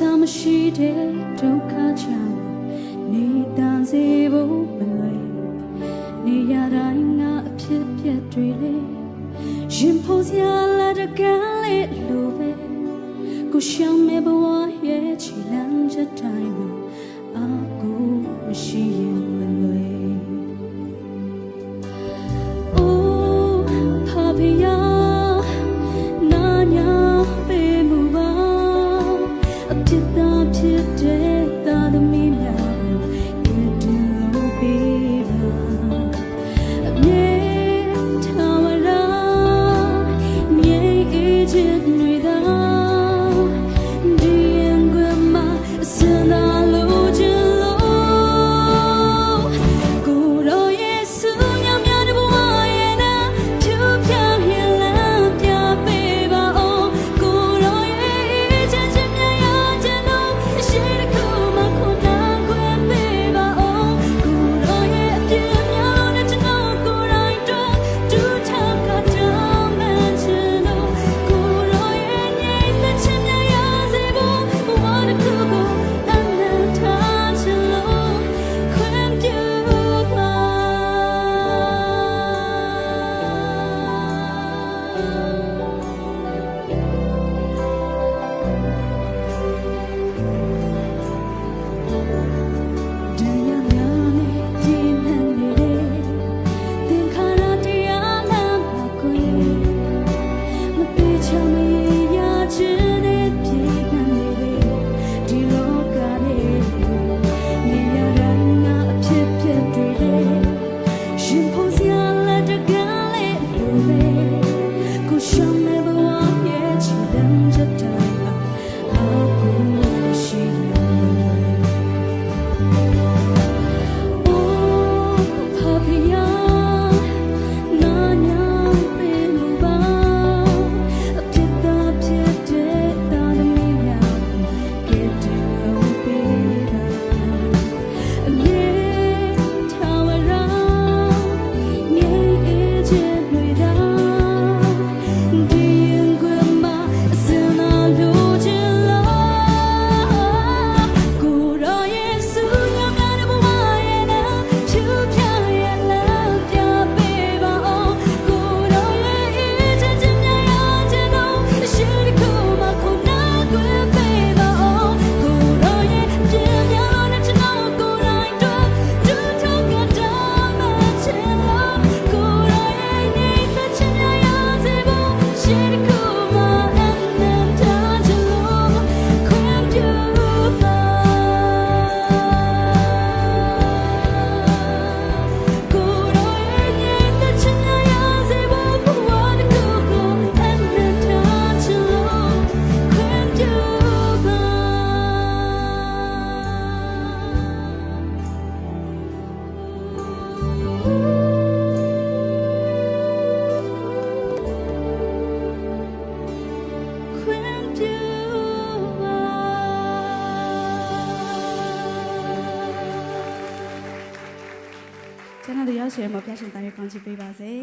စားမရှိတဲ့ဒုက္ခကြောင့်နေတန်စေဖို့မလွယ်နေရတိုင်းငါအဖြစ်ပြက်တွေလေရင်ဖို့စရာလက်တကယ်လေးလိုပဲကိုရှောင်းမဲ့ဘဝရဲ့ချီလာ Channel 11, welcome.